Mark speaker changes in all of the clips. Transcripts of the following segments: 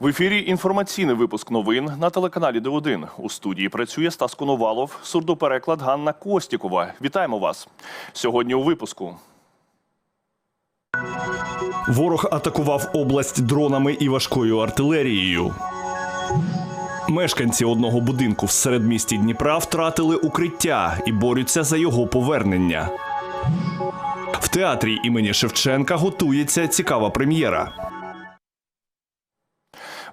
Speaker 1: В ефірі інформаційний випуск новин на телеканалі Д1. У студії працює Стас Коновалов, сурдопереклад Ганна Костікова. Вітаємо вас сьогодні. У випуску ворог атакував область дронами і важкою артилерією. Мешканці одного будинку в середмісті Дніпра втратили укриття і борються за його повернення. В театрі імені Шевченка готується цікава прем'єра.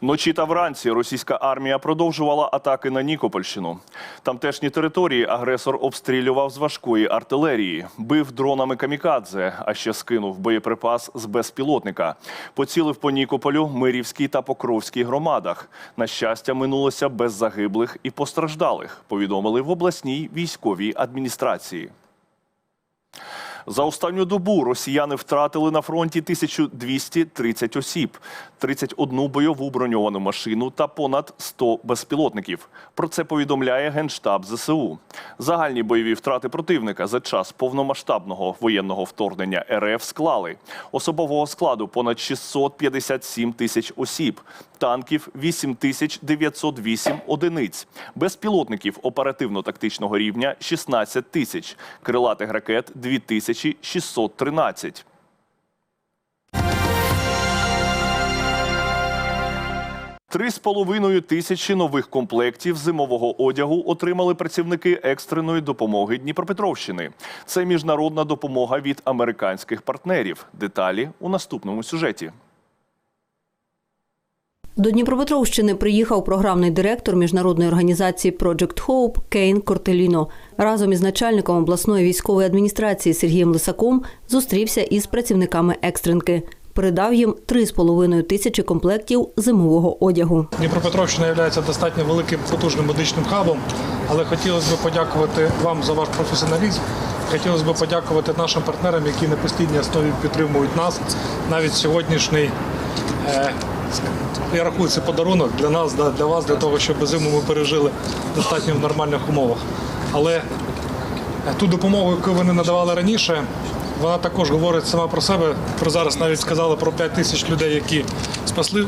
Speaker 1: Вночі та вранці російська армія продовжувала атаки на Нікопольщину. Тамтешні території агресор обстрілював з важкої артилерії, бив дронами камікадзе, а ще скинув боєприпас з безпілотника. Поцілив по Нікополю, Мирівській та Покровській громадах. На щастя, минулося без загиблих і постраждалих. Повідомили в обласній військовій адміністрації. За останню добу росіяни втратили на фронті 1230 осіб, 31 бойову броньовану машину та понад 100 безпілотників. Про це повідомляє Генштаб ЗСУ. Загальні бойові втрати противника за час повномасштабного воєнного вторгнення РФ склали особового складу понад 657 тисяч осіб, танків 8908 одиниць, безпілотників оперативно-тактичного рівня 16 тисяч, крилатих ракет 2613. Три з половиною тисячі нових комплектів зимового одягу отримали працівники екстреної допомоги Дніпропетровщини. Це міжнародна допомога від американських партнерів. Деталі у наступному сюжеті.
Speaker 2: До Дніпропетровщини приїхав програмний директор міжнародної організації Project Hope Кейн Кортеліно. Разом із начальником обласної військової адміністрації Сергієм Лисаком зустрівся із працівниками екстренки. Передав їм 3,5 тисячі комплектів зимового одягу.
Speaker 3: Дніпропетровщина є достатньо великим потужним медичним хабом, але хотілося б подякувати вам за ваш професіоналізм. Хотілося б подякувати нашим партнерам, які на постійній основі підтримують нас. Навіть сьогоднішній е, я рахую це подарунок для нас, для вас, для того, щоб зиму ми пережили достатньо в нормальних умовах. Але ту допомогу, яку вони надавали раніше, вона також говорить сама про себе. Про зараз навіть сказали про 5 тисяч людей, які спасли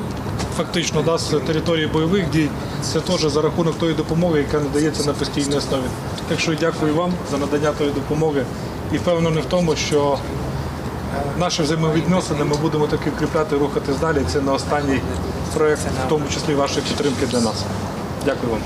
Speaker 3: фактично да, з території бойових дій. Це теж за рахунок тої допомоги, яка надається на постійній основі. Так що дякую вам за надання тої допомоги і впевнений в тому, що наші взаємовідносини ми будемо таки укріпляти, рухатись далі. Це на останній проєкт, в тому числі вашої підтримки для нас. Дякую вам.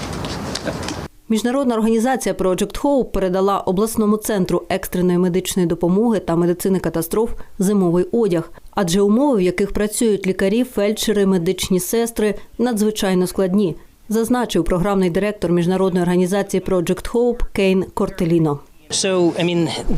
Speaker 2: Міжнародна організація Project Hope передала обласному центру екстреної медичної допомоги та медицини катастроф зимовий одяг, адже умови, в яких працюють лікарі, фельдшери, медичні сестри, надзвичайно складні, зазначив програмний директор міжнародної організації Project Hope Кейн Кортеліно.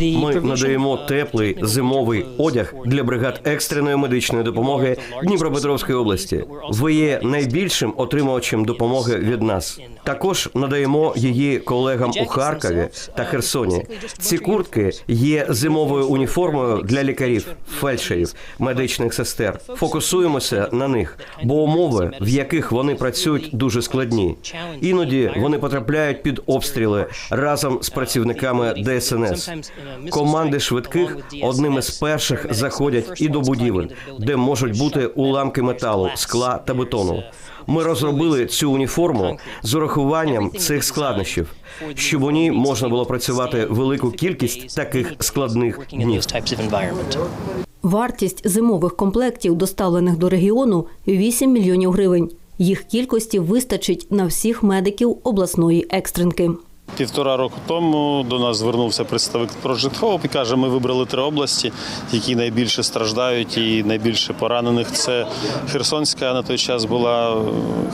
Speaker 4: Ми надаємо теплий зимовий одяг для бригад екстреної медичної допомоги Дніпропетровської області. Ви є найбільшим отримувачем допомоги від нас. Також надаємо її колегам у Харкові та Херсоні. Ці куртки є зимовою уніформою для лікарів, фельдшерів, медичних сестер. Фокусуємося на них, бо умови, в яких вони працюють, дуже складні. Іноді вони потрапляють під обстріли разом з працівниками ДСНС. Команди швидких одними з перших заходять і до будівель, де можуть бути уламки металу, скла та бетону. Ми розробили цю уніформу з урахуванням цих складнощів, щоб у ній можна було працювати велику кількість таких складних днів.
Speaker 2: Вартість зимових комплектів, доставлених до регіону, 8 мільйонів гривень. Їх кількості вистачить на всіх медиків обласної екстренки.
Speaker 5: Півтора року тому до нас звернувся представник Hope і каже, ми вибрали три області, які найбільше страждають і найбільше поранених. Це Херсонська на той час була,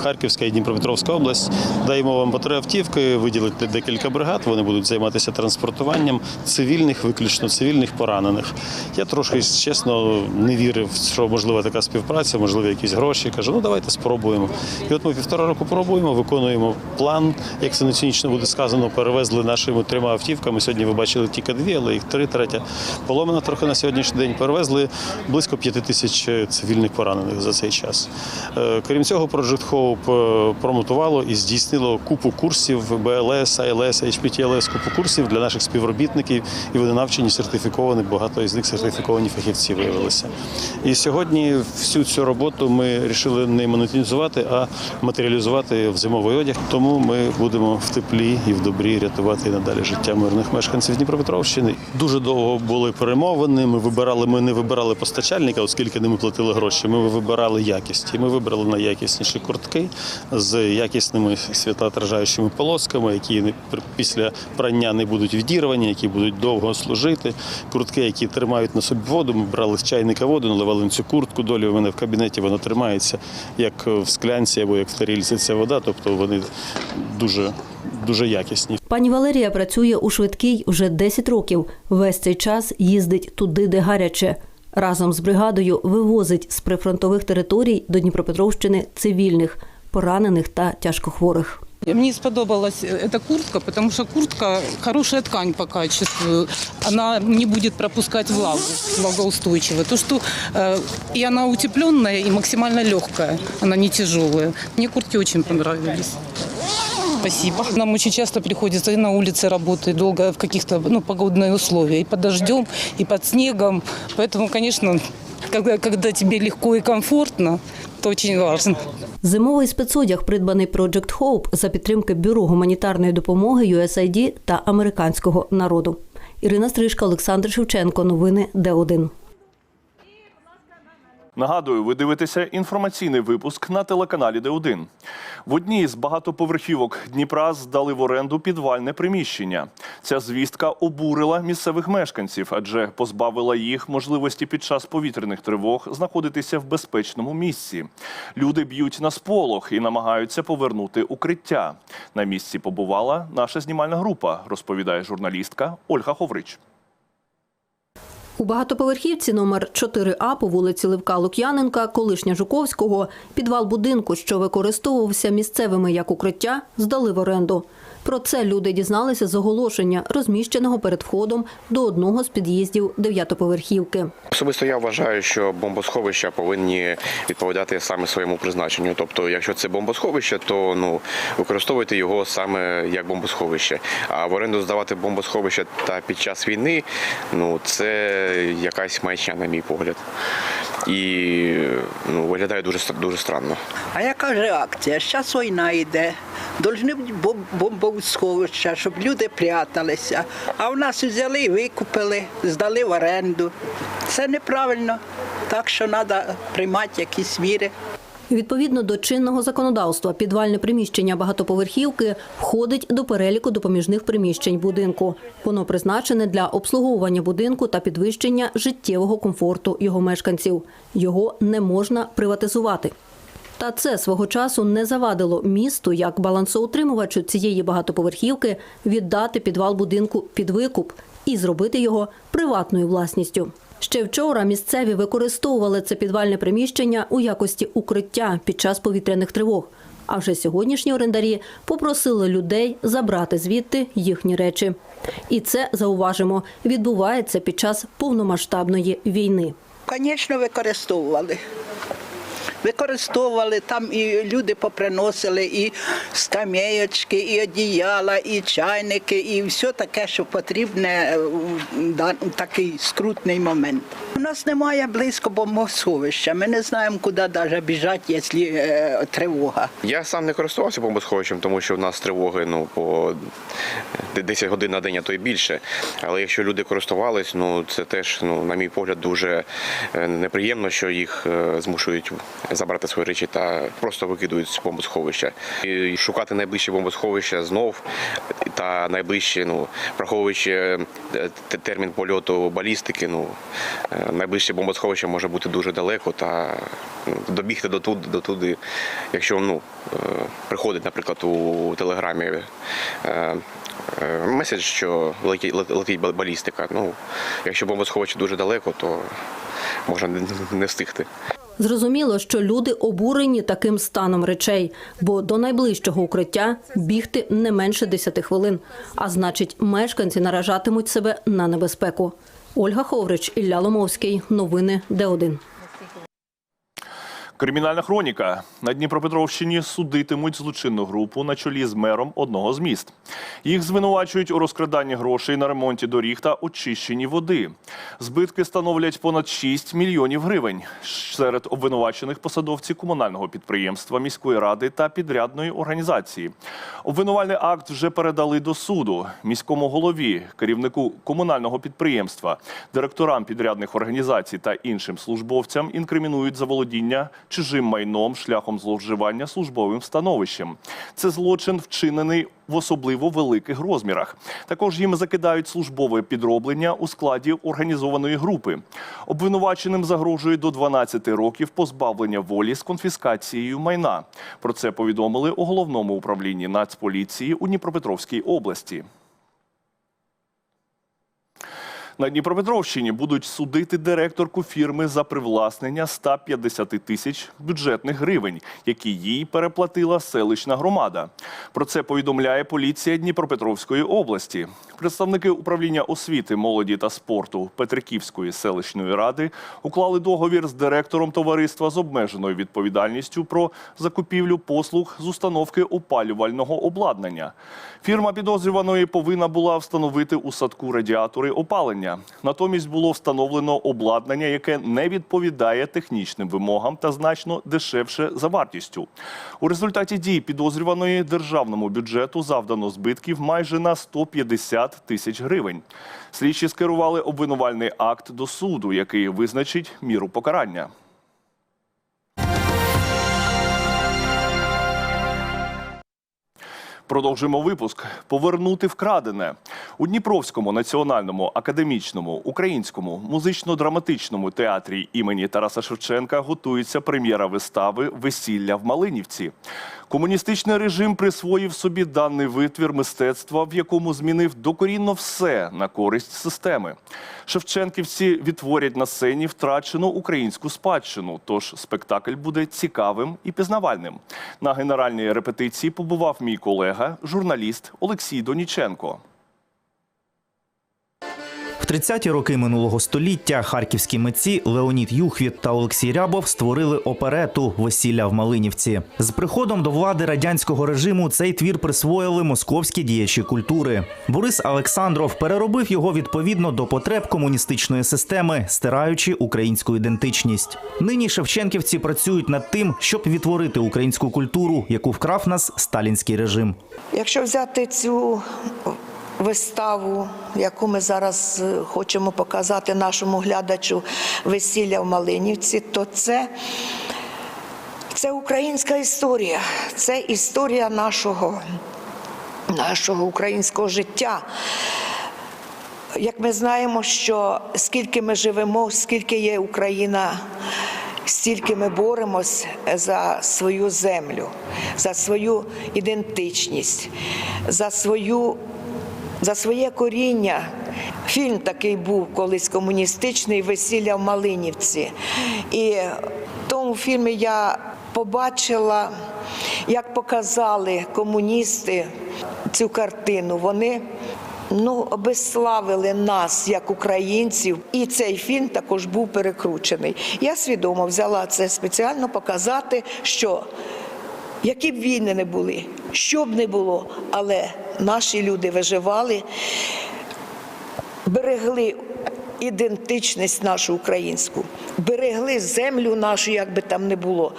Speaker 5: Харківська і Дніпропетровська область. Даємо вам по три автівки, виділити декілька бригад. Вони будуть займатися транспортуванням цивільних, виключно цивільних поранених. Я трошки чесно не вірив, що можлива така співпраця, можливо, якісь гроші. Кажу, ну давайте спробуємо. І от ми півтора року пробуємо, виконуємо план, як це не цинічно буде сказано ну, перевезли нашими трьома автівками. Сьогодні ви бачили тільки дві, але їх три, третя поломана трохи на сьогоднішній день. Перевезли близько п'яти тисяч цивільних поранених за цей час. Е, Крім цього, Hope е, промотувало і здійснило купу курсів БЛС, АЛС, HPTLS, купу курсів для наших співробітників, і вони навчені, сертифіковані. Багато із них сертифіковані фахівці виявилися. І сьогодні всю цю роботу ми вирішили не монетизувати, а матеріалізувати в зимовий одяг. Тому ми будемо в теплі і в добрі рятувати і надалі життя мирних мешканців Дніпропетровщини. Дуже довго були перемовини. Ми вибирали. Ми не вибирали постачальника, оскільки не ми платили гроші. Ми вибирали якість. І ми вибрали найякісніші куртки з якісними світлоотражаючими полосками, які після прання не будуть відірвані, які будуть довго служити. Куртки, які тримають на собі воду. Ми брали з чайника воду, наливали на цю куртку. Долі у мене в кабінеті вона тримається як в склянці або як в тарілці. Ця вода, тобто вони дуже, дуже якісні.
Speaker 2: Пані Валерія працює у швидкій вже 10 років. Весь цей час їздить туди, де гаряче. Разом з бригадою вивозить з прифронтових територій до Дніпропетровщини цивільних, поранених та тяжкохворих.
Speaker 6: Мне сподобалась э, эта куртка, потому что куртка хорошая ткань по качеству. Она не будет пропускать влагу, влагоустойчивая. То, что э, и она утепленная, и максимально легкая. Она не тяжелая. Мне куртки очень понравились. Спасибо. Нам очень часто приходится и на улице работать долго в каких-то ну, погодные условия. И под дождем, и под снегом. Поэтому, конечно, когда, когда тебе легко и комфортно, это очень важно.
Speaker 2: Зимовий спецодяг, придбаний Project Hope за підтримки Бюро гуманітарної допомоги USAID та американського народу. Ірина Стрижка, Олександр Шевченко. Новини Д1.
Speaker 1: Нагадую, ви дивитеся інформаційний випуск на телеканалі Д1. В одній з багатоповерхівок Дніпра здали в оренду підвальне приміщення. Ця звістка обурила місцевих мешканців, адже позбавила їх можливості під час повітряних тривог знаходитися в безпечному місці. Люди б'ють на сполох і намагаються повернути укриття. На місці побувала наша знімальна група, розповідає журналістка Ольга Ховрич.
Speaker 2: У багатоповерхівці номер 4А по вулиці Левка Лук'яненка, колишня Жуковського, підвал будинку, що використовувався місцевими як укриття, здали в оренду. Про це люди дізналися з оголошення, розміщеного перед входом до одного з під'їздів дев'ятоповерхівки.
Speaker 7: Особисто я вважаю, що бомбосховища повинні відповідати саме своєму призначенню. Тобто, якщо це бомбосховище, то ну використовуйте його саме як бомбосховище. А в оренду здавати бомбосховище та під час війни, ну це якась маячня, на мій погляд. І ну виглядає дуже дуже странно.
Speaker 8: А яка ж реакція? Зараз війна йде. повинні бути бом- бомбосховища, щоб люди пряталися. А в нас взяли і викупили, здали в оренду. Це неправильно. Так що треба приймати якісь міри.
Speaker 2: Відповідно до чинного законодавства, підвальне приміщення багатоповерхівки входить до переліку допоміжних приміщень будинку. Воно призначене для обслуговування будинку та підвищення життєвого комфорту його мешканців. Його не можна приватизувати. Та це свого часу не завадило місту як балансоутримувачу цієї багатоповерхівки віддати підвал будинку під викуп і зробити його приватною власністю. Ще вчора місцеві використовували це підвальне приміщення у якості укриття під час повітряних тривог. А вже сьогоднішні орендарі попросили людей забрати звідти їхні речі. І це зауважимо відбувається під час повномасштабної війни.
Speaker 8: Звісно, використовували. Використовували там і люди поприносили і скамеєчки, і одіяла, і чайники, і все таке, що потрібне е, в такий скрутний момент. У нас немає близько бомбосховища. Ми не знаємо, куди навіть біжати, якщо е, тривога.
Speaker 7: Я сам не користувався бомбосховищем, тому що в нас тривоги ну по 10 годин на день, а то й більше. Але якщо люди користувались, ну це теж, ну на мій погляд, дуже е, неприємно, що їх е, змушують забрати свої речі та просто викидують з бомбосховища. І шукати найближче бомбосховище знов та найближче, ну враховуючи е, термін польоту балістики, ну е, найближче бомбосховище може бути дуже далеко та ну, добігти до туди, до туди, якщо ну е, приходить, наприклад, у телеграмі. Е, Меседж, що летить, балістика. Ну, якщо бомбосховище дуже далеко, то можна не встигти.
Speaker 2: Зрозуміло, що люди обурені таким станом речей, бо до найближчого укриття бігти не менше 10 хвилин. А значить, мешканці наражатимуть себе на небезпеку. Ольга Ховрич, Ілля Ломовський. Новини Д1.
Speaker 1: Кримінальна хроніка на Дніпропетровщині судитимуть злочинну групу на чолі з мером одного з міст. Їх звинувачують у розкраданні грошей на ремонті доріг та очищенні води. Збитки становлять понад 6 мільйонів гривень. Серед обвинувачених посадовці комунального підприємства міської ради та підрядної організації. Обвинувальний акт вже передали до суду міському голові, керівнику комунального підприємства, директорам підрядних організацій та іншим службовцям інкримінують заволодіння чужим майном шляхом зловживання службовим становищем. Це злочин вчинений в особливо великих розмірах. Також їм закидають службове підроблення у складі організованої групи. Обвинуваченим загрожує до 12 років позбавлення волі з конфіскацією майна. Про це повідомили у головному управлінні Нацполіції у Дніпропетровській області. На Дніпропетровщині будуть судити директорку фірми за привласнення 150 тисяч бюджетних гривень, які їй переплатила селищна громада. Про це повідомляє поліція Дніпропетровської області. Представники управління освіти, молоді та спорту Петриківської селищної ради уклали договір з директором товариства з обмеженою відповідальністю про закупівлю послуг з установки опалювального обладнання. Фірма підозрюваної повинна була встановити у садку радіатори опалення. Натомість було встановлено обладнання, яке не відповідає технічним вимогам та значно дешевше за вартістю. У результаті дій підозрюваної державному бюджету завдано збитків майже на 150 тисяч гривень. Слідчі скерували обвинувальний акт до суду, який визначить міру покарання. Продовжуємо випуск. Повернути вкрадене у Дніпровському національному академічному українському музично-драматичному театрі імені Тараса Шевченка готується прем'єра вистави Весілля в Малинівці. Комуністичний режим присвоїв собі даний витвір мистецтва, в якому змінив докорінно все на користь системи. Шевченківці відтворять на сцені втрачену українську спадщину. Тож спектакль буде цікавим і пізнавальним. На генеральній репетиції побував мій колега, журналіст Олексій Доніченко.
Speaker 9: В 30-ті роки минулого століття харківські митці Леонід Юхвіт та Олексій Рябов створили оперету Весілля в Малинівці. З приходом до влади радянського режиму цей твір присвоїли московські діячі культури. Борис Олександров переробив його відповідно до потреб комуністичної системи, стираючи українську ідентичність. Нині шевченківці працюють над тим, щоб відтворити українську культуру, яку вкрав нас сталінський режим.
Speaker 10: Якщо взяти цю виставу, яку ми зараз е, хочемо показати нашому глядачу весілля в Малинівці, то це, це українська історія, це історія нашого, нашого українського життя. Як ми знаємо, що скільки ми живемо, скільки є Україна, стільки ми боремось за свою землю, за свою ідентичність, за свою. За своє коріння фільм такий був колись комуністичний весілля в Малинівці. І в тому фільмі я побачила, як показали комуністи цю картину. Вони ну, обезславили нас як українців, і цей фільм також був перекручений. Я свідомо взяла це спеціально показати, що які б війни не були, що б не було, але наші люди виживали, берегли ідентичність нашу українську, берегли землю нашу, як би там не було,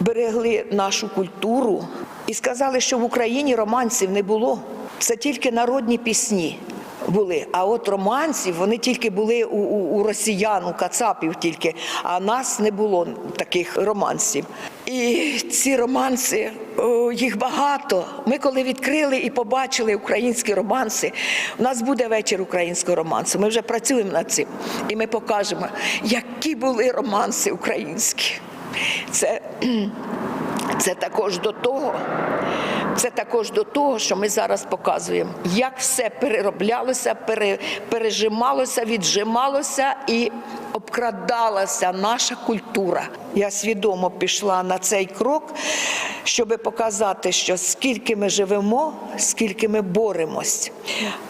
Speaker 10: берегли нашу культуру і сказали, що в Україні романсів не було. Це тільки народні пісні були. А от романсів вони тільки були у, у, у росіян, у кацапів тільки, а нас не було таких романсів. І ці романси, їх багато. Ми коли відкрили і побачили українські романси, у нас буде вечір українського романсу. Ми вже працюємо над цим. І ми покажемо, які були романси українські. Це, це також до того, Це також до того, що ми зараз показуємо, як все перероблялося, пере, пережималося, віджималося і обкрадалася наша культура. Я свідомо пішла на цей крок, щоб показати, що скільки ми живемо, скільки ми боремось.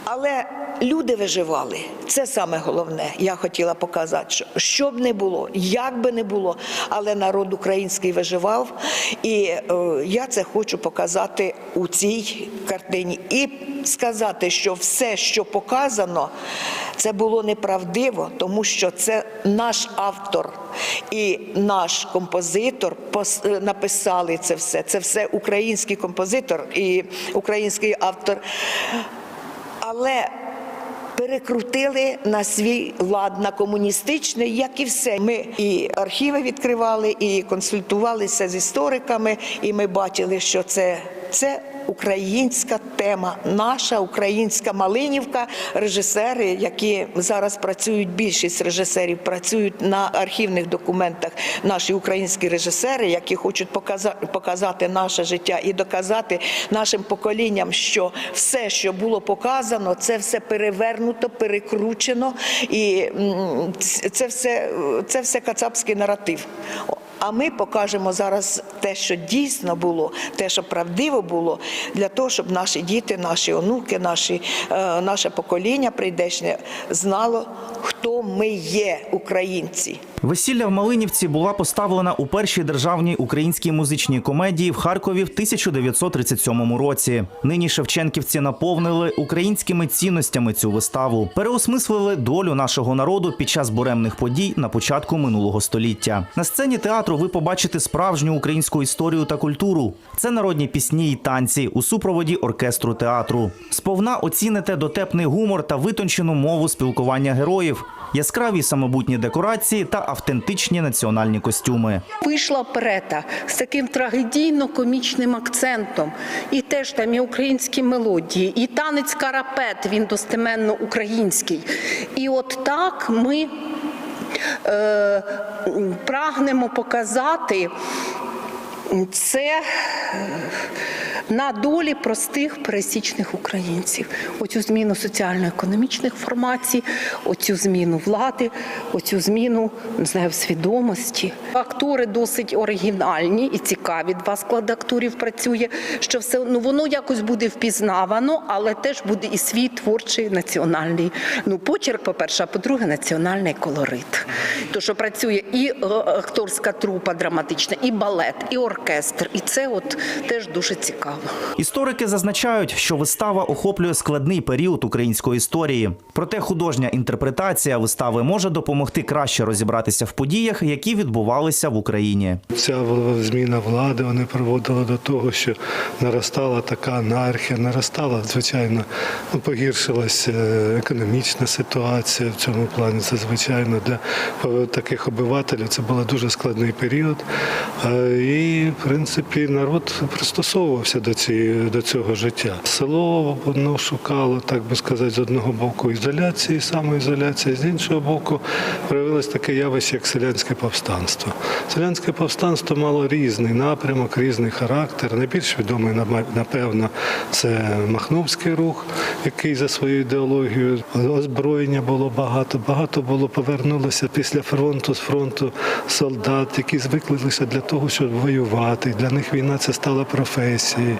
Speaker 10: Але люди виживали. Це саме головне. Я хотіла показати, що, що б не було, як би не було, але народ український виживав. І е, я це хочу показати у цій картині. І сказати, що все, що показано, це було неправдиво, тому що це наш автор і наш композитор написали це все. Це все український композитор і український автор. Але перекрутили на свій лад, на комуністичний, як і все. Ми і архіви відкривали, і консультувалися з істориками, і ми бачили, що це, це українська тема, наша українська Малинівка. Режисери, які зараз працюють, більшість режисерів працюють на архівних документах. Наші українські режисери, які хочуть показати, наше життя і доказати нашим поколінням, що все, що було показано, це все перевернуто, перекручено, і це все, це все кацапський наратив. А ми покажемо зараз те, що дійсно було, те, що правдиво було, для того, щоб наші діти, наші онуки, наші, е, наше покоління прийдешнє знало, хто ми є, українці.
Speaker 9: Весілля в Малинівці була поставлена у першій державній українській музичній комедії в Харкові в 1937 році. Нині шевченківці наповнили українськими цінностями цю виставу, переосмислили долю нашого народу під час буремних подій на початку минулого століття. На сцені театру ви побачите справжню українську історію та культуру. Це народні пісні і танці у супроводі оркестру театру. Сповна оціните дотепний гумор та витончену мову спілкування героїв, яскраві самобутні декорації та автентичні національні костюми.
Speaker 11: Вийшла прета з таким трагедійно-комічним акцентом. І теж там і українські мелодії, і танець карапет, він достеменно український. І от так ми е, прагнемо показати це на долі простих пересічних українців. Оцю зміну соціально-економічних формацій, оцю зміну влади, оцю зміну не знаю, свідомості. Актори досить оригінальні і цікаві. Два склади акторів працює. Що все ну воно якось буде впізнавано, але теж буде і свій творчий національний ну почерк. По перше, а по-друге, національний колорит. То що працює і е, акторська трупа драматична, і балет, і оркестр. І це от теж дуже цікаво.
Speaker 9: Історики зазначають, що вистава охоплює складний період української історії. Проте художня інтерпретація вистави може допомогти краще розібратися в подіях, які відбувалися в Україні.
Speaker 12: Ця зміна влади вони приводила до того, що наростала така анархія, наростала, звичайно, ну, погіршилася економічна ситуація в цьому плані. Це звичайно для таких обивателів це був дуже складний період. Е, В принципі, народ пристосовувався до цієї до цього життя. Село воно шукало, так би сказати, з одного боку ізоляції, самоізоляції, з іншого боку, проявилось таке явище, як селянське повстанство. Селянське повстанство мало різний напрямок, різний характер. Найбільш відомий, напевно, це Махновський рух, який за свою ідеологію озброєння було багато. Багато було повернулося після фронту з фронту солдат, які звикли лише для того, щоб воювати. Для них війна це стала професією.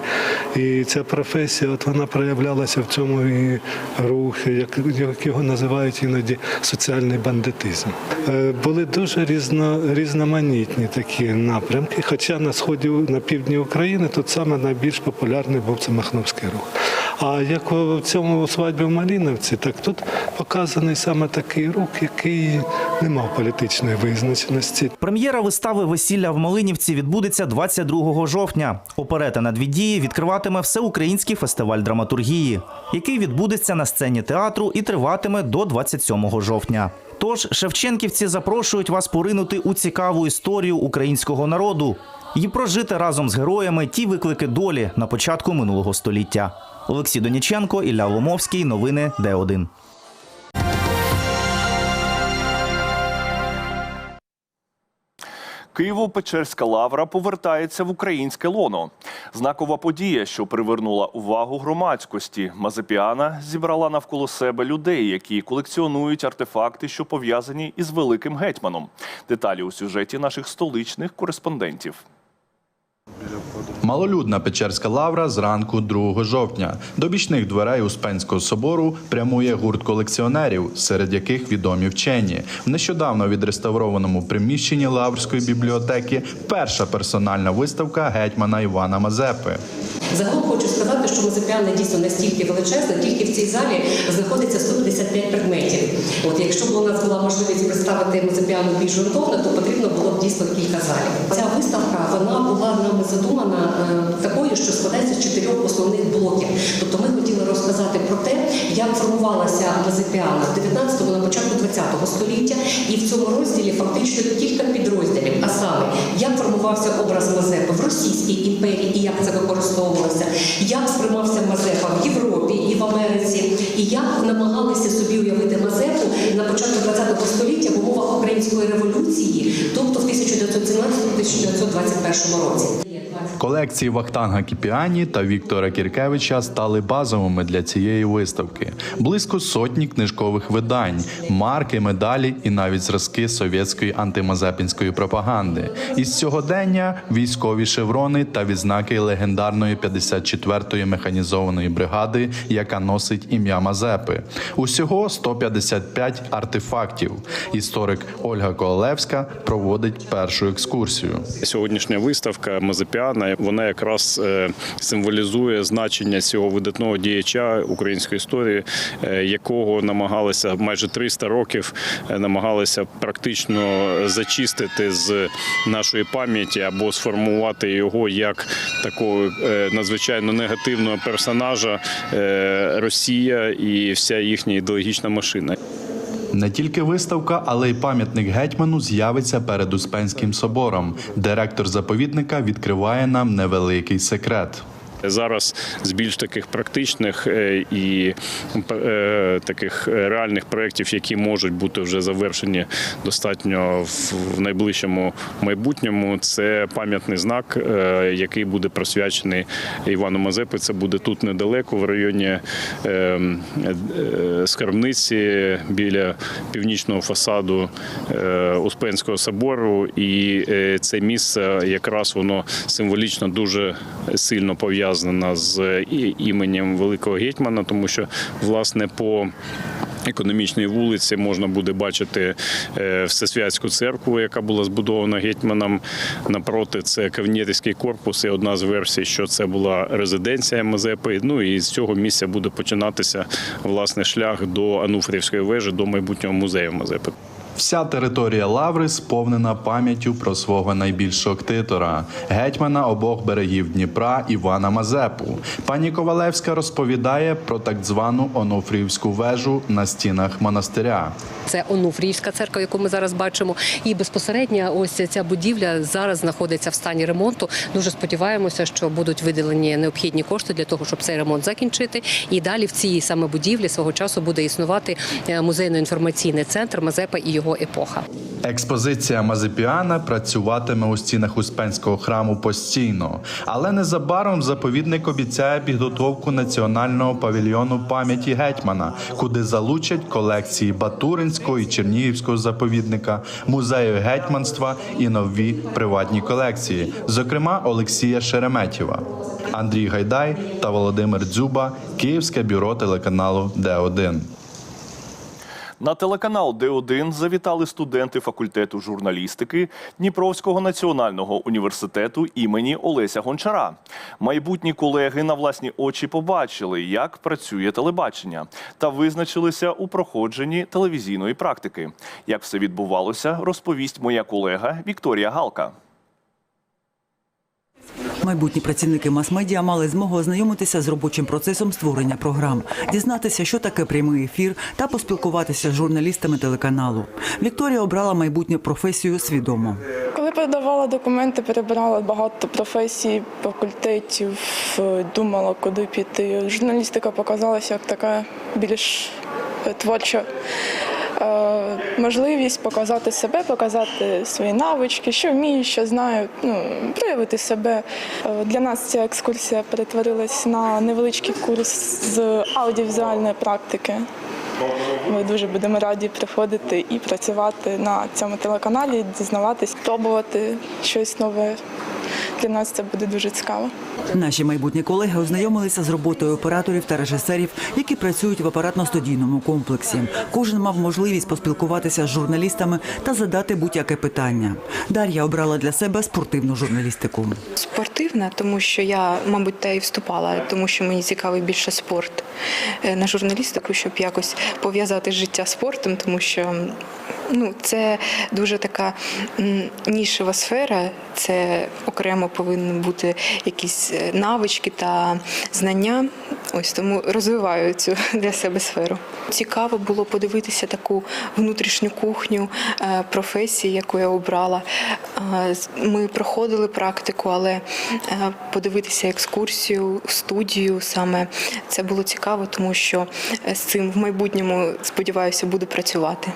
Speaker 12: І ця професія, от вона проявлялася в цьому і рухі, як, як його називають іноді соціальний бандитизм. Е, Були дуже різно, різноманітні такі напрямки. Хоча на сході, на півдні України тут саме найбільш популярний був це Махновський рух. А як в цьому свадьбі в Маліновці, так тут показаний саме такий рух, який не мав політичної визначеності.
Speaker 9: Прем'єра вистави Весілля в Малинівці відбудеться 22 жовтня. Оперета на дві дії відкриватиме всеукраїнський фестиваль драматургії, який відбудеться на сцені театру і триватиме до 27 жовтня. Тож Шевченківці запрошують вас поринути у цікаву історію українського народу і прожити разом з героями ті виклики долі на початку минулого століття. Олексій Доніченко, Ілля Ломовський. Новини Д1.
Speaker 1: Києво-Печерська лавра повертається в українське лоно. Знакова подія, що привернула увагу громадськості. Мазепіана зібрала навколо себе людей, які колекціонують артефакти, що пов'язані із великим гетьманом. Деталі у сюжеті наших столичних кореспондентів.
Speaker 13: Малолюдна Печерська лавра зранку 2 жовтня. До бічних дверей Успенського собору прямує гурт колекціонерів, серед яких відомі вчені. В нещодавно відреставрованому приміщенні Лаврської бібліотеки перша персональна виставка гетьмана Івана Мазепи.
Speaker 14: Загалом хочу сказати, що музикальна дійсно настільки величезна, тільки в цій залі знаходиться 155 предметів. От якщо б у нас була можливість представити музикальну більш ґрунтовно, то потрібно було б дійсно кілька залів. Ця виставка вона була нами задумана е, такою, що складається з чотирьох основних блоків. Тобто ми хотіли розказати про те, як формувалася мазепіана в 19-му, на початку 20-го століття, і в цьому розділі фактично кілька підрозділів. А саме, як формувався образ Мазепи в Російській імперії і як це використовувалося, як сприймався Мазепа в Європі і в Америці, і як намагалися собі уявити Мазепу на початку 20-го століття в умовах української революції, тобто в 1917-1921 році.
Speaker 13: Колекції Вахтанга Кіпіані та Віктора Кіркевича стали базовими для цієї виставки. Близько сотні книжкових видань, марки, медалі і навіть зразки совєтської антимазепінської пропаганди. Із сьогодення військові шеврони та відзнаки легендарної 54-ї механізованої бригади, яка носить ім'я Мазепи. Усього 155 артефактів. Історик Ольга Ковалевська проводить першу екскурсію.
Speaker 15: Сьогоднішня виставка Мазепіана вона якраз е, символізує значення цього видатного діяча української історії, е, якого намагалися майже 300 років е, намагалися практично зачистити з нашої пам'яті або сформувати його як такого надзвичайно негативного персонажа Росія і вся їхня ідеологічна машина.
Speaker 13: Не тільки виставка, але й пам'ятник гетьману з'явиться перед Успенським собором. Директор заповідника відкриває нам невеликий секрет.
Speaker 15: Зараз з більш таких практичних е, і е, таких реальних проєктів, які можуть бути вже завершені достатньо в найближчому майбутньому, це пам'ятний знак, е, який буде присвячений Івану Мазепи. Це буде тут недалеко, в районі е, е, скарбниці біля північного фасаду е, Успенського собору. І е, це місце якраз воно символічно дуже сильно пов'язане з іменем великого гетьмана, тому що власне по Економічній вулиці можна буде бачити е, Всесвятську церкву, яка була збудована гетьманом. Напроти це Кавнєтівський корпус. І одна з версій, що це була резиденція Мазепи. Ну і з цього місця буде починатися власне шлях до Ануфрівської вежі, до майбутнього музею Мазепи.
Speaker 13: Вся територія лаври сповнена пам'яттю про свого найбільшого ктитора, гетьмана обох берегів Дніпра Івана Мазепу. Пані Ковалевська розповідає про так звану Онуфрівську вежу на стінах монастиря.
Speaker 14: Це Онуфріївська церква, яку ми зараз бачимо. І безпосередньо ось ця будівля зараз знаходиться в стані ремонту. Дуже сподіваємося, що будуть виділені необхідні кошти для того, щоб цей ремонт закінчити. І далі в цій саме будівлі свого часу буде існувати е, музейно-інформаційний центр Мазепа і його епоха.
Speaker 13: Експозиція Мазепіана працюватиме у стінах Успенського храму постійно, але незабаром заповідник обіцяє підготовку національного павільйону пам'яті гетьмана, куди залучать колекції Батуринського і Чернігівського заповідника, музею гетьманства і нові приватні колекції, зокрема Олексія Шереметєва. Андрій Гайдай та Володимир Дзюба, Київське бюро телеканалу Д1.
Speaker 1: На телеканал Д1 завітали студенти факультету журналістики Дніпровського національного університету імені Олеся Гончара. Майбутні колеги на власні очі побачили, як працює телебачення, та визначилися у проходженні телевізійної практики. Як все відбувалося, розповість моя колега Вікторія Галка.
Speaker 16: Майбутні працівники мас-медіа мали змогу ознайомитися з робочим процесом створення програм, дізнатися, що таке прямий ефір, та поспілкуватися з журналістами телеканалу. Вікторія обрала майбутню професію свідомо.
Speaker 17: Коли подавала документи, перебирала багато професій, факультетів, думала, куди піти. Журналістика показалася як така більш творча. Можливість показати себе, показати свої навички, що вмію, що знаю, ну, проявити себе. Е, Для нас ця екскурсія перетворилась на невеличкий курс з аудіовізуальної практики. Ми дуже будемо раді приходити і працювати на цьому телеканалі, дізнаватись, пробувати щось нове. Для нас це буде дуже цікаво.
Speaker 16: Наші майбутні колеги ознайомилися з роботою операторів та режисерів, які працюють в апаратно-студійному комплексі. Кожен мав можливість поспілкуватися з журналістами та задати будь-яке питання. Дар'я обрала для себе спортивну журналістику.
Speaker 18: Спортивна, тому що я, мабуть, та і вступала, тому що мені цікавий більше спорт Е, на журналістику, щоб якось пов'язати життя спортом, тому що ну, це дуже така нішева сфера. Це окремо повинні бути якісь е, навички та знання. Ось тому розвиваю цю для себе сферу. Цікаво було подивитися таку внутрішню кухню е, професії, яку я обрала. Е, Ми проходили практику, але подивитися екскурсію, студію саме це було цікаво, тому що з цим в майбутньому сподіваюся буду працювати.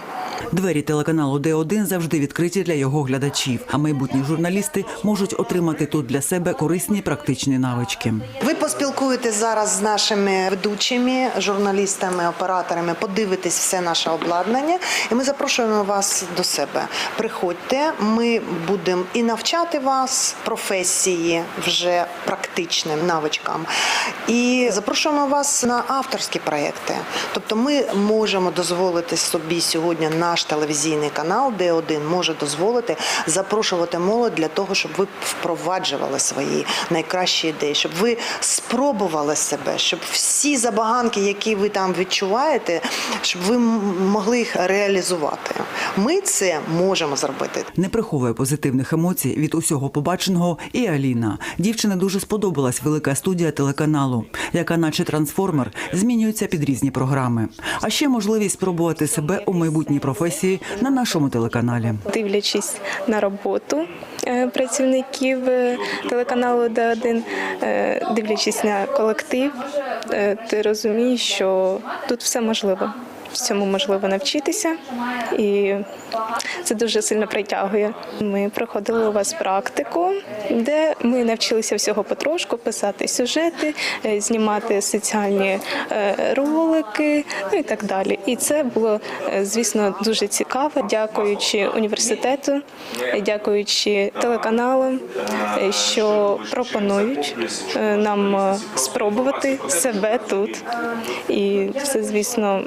Speaker 16: Двері телеканалу Д1 завжди відкриті для його глядачів, а майбутні журналісти можуть отримати тут для себе корисні практичні навички.
Speaker 19: Ви поспілкуєтесь зараз з нашими ведучими, журналістами, операторами, подивитесь все наше обладнання, і ми запрошуємо вас до себе. Приходьте, ми будемо і навчати вас професії вже практичним навичкам, і запрошуємо вас на авторські проекти. Тобто, ми можемо дозволити собі сьогодні наш телевізійний канал, Д1 може дозволити запрошувати молодь для того, щоб ви впроваджували свої найкращі ідеї, щоб ви спробували себе, щоб всі забаганки, які ви там відчуваєте, щоб ви могли їх реалізувати. Ми це можемо зробити.
Speaker 16: Не приховує позитивних емоцій від усього побаченого і Аліна. Дівчині дуже сподобалась велика студія телеканалу, яка, наче трансформер, змінюється під різні програми. А ще можливість спробувати себе у майбутній професії на нашому телеканалі.
Speaker 17: Дивлячись на роботу е, працівників е, телеканалу Д1, е, дивлячись на колектив, ти розумієш, що тут все можливо. Всьому можливо навчитися, і це дуже сильно притягує. Ми проходили у вас практику, де ми навчилися всього потрошку писати сюжети, е, знімати соціальні е, ролики, ну і так далі. І це було, е, звісно, дуже цікаво. Дякуючи університету, дякуючи телеканалам, що пропонують нам спробувати себе тут. І це, звісно,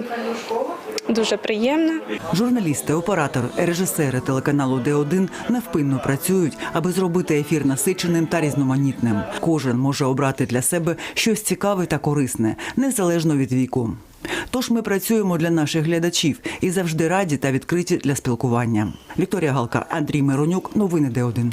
Speaker 17: дуже приємно.
Speaker 16: Журналісти, оператори, режисери телеканалу Д1 невпинно працюють, аби зробити ефір насиченим та різноманітним. Кожен може обрати для себе щось цікаве та корисне, незалежно від віку. Тож ми працюємо для наших глядачів і завжди раді та відкриті для спілкування. Вікторія Галка, Андрій Миронюк, новини Д1.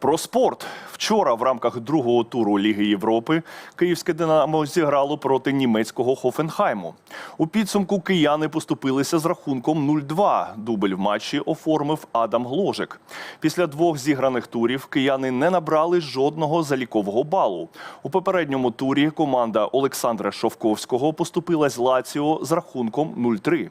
Speaker 1: Про спорт. Вчора в рамках другого туру Ліги Європи київське Динамо зіграло проти німецького Хофенхайму. У підсумку кияни поступилися з рахунком 0-2. Дубль в матчі оформив Адам Гложик. Після двох зіграних турів кияни не набрали жодного залікового балу. У попередньому турі команда Олександра Шовковського поступилась Лаціо з рахунком 0-3.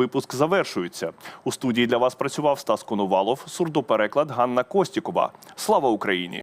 Speaker 1: випуск завершується. У студії для вас працював Стас Коновалов, сурдопереклад Ганна Костікова. Слава Україні!